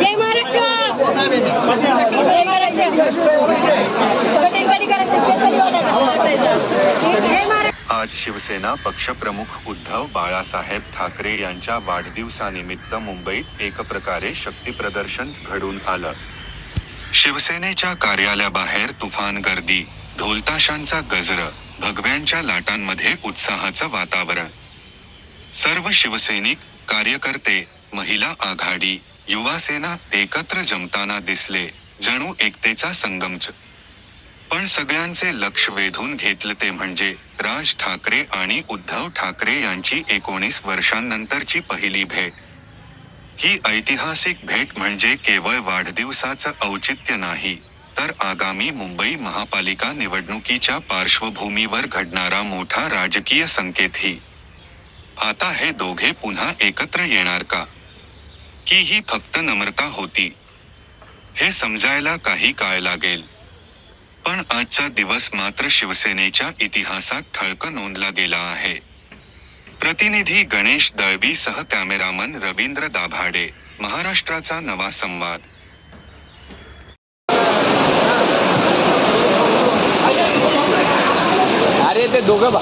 जय महाराष्ट्र जय महाराष्ट्र आज शिवसेना पक्षप्रमुख उद्धव बाळासाहेब ठाकरे यांच्या वाढदिवसानिमित्त मुंबईत एक प्रकारे शक्तीप्रदर्शन घडून आलं. शिवसेनेच्या कार्यालयाबाहेर तुफान गर्दी. ढोलताशांचा गजर भगव्यांच्या लाटांमध्ये उत्साहाचं वातावरण. सर्व शिवसैनिक कार्यकर्ते महिला आघाडी युवासेना एकत्र जमताना दिसले जणू एकतेचा संगमच. पण सगळ्यांचे लक्ष वेधून घेतलं ते म्हणजे राज ठाकरे आणि उद्धव ठाकरे यांची एकोणीस वर्षांनंतरची पहिली भेट. ही ऐतिहासिक भेट म्हणजे केवळ वाढदिवसाचं औचित्य नाही. तर आगामी मुंबई महापालिका निवडणुकीच्या पार्श्वभूमीवर घडणारा मोठा राजकीय संकेतही. आता हे दोघे पुन्हा एकत्र येणार का? की ही फक्त नम्रता होती? हे समजायला काही काळ लागेल. पण आजचा दिवस मात्र शिवसेनेच्या इतिहासात ठळक नोंदला गेला आहे. प्रतिनिधी गणेश दळबीसह कॅमेरामन रवींद्र दाभाडे महाराष्ट्राचा नवा संवाद. दोघं बा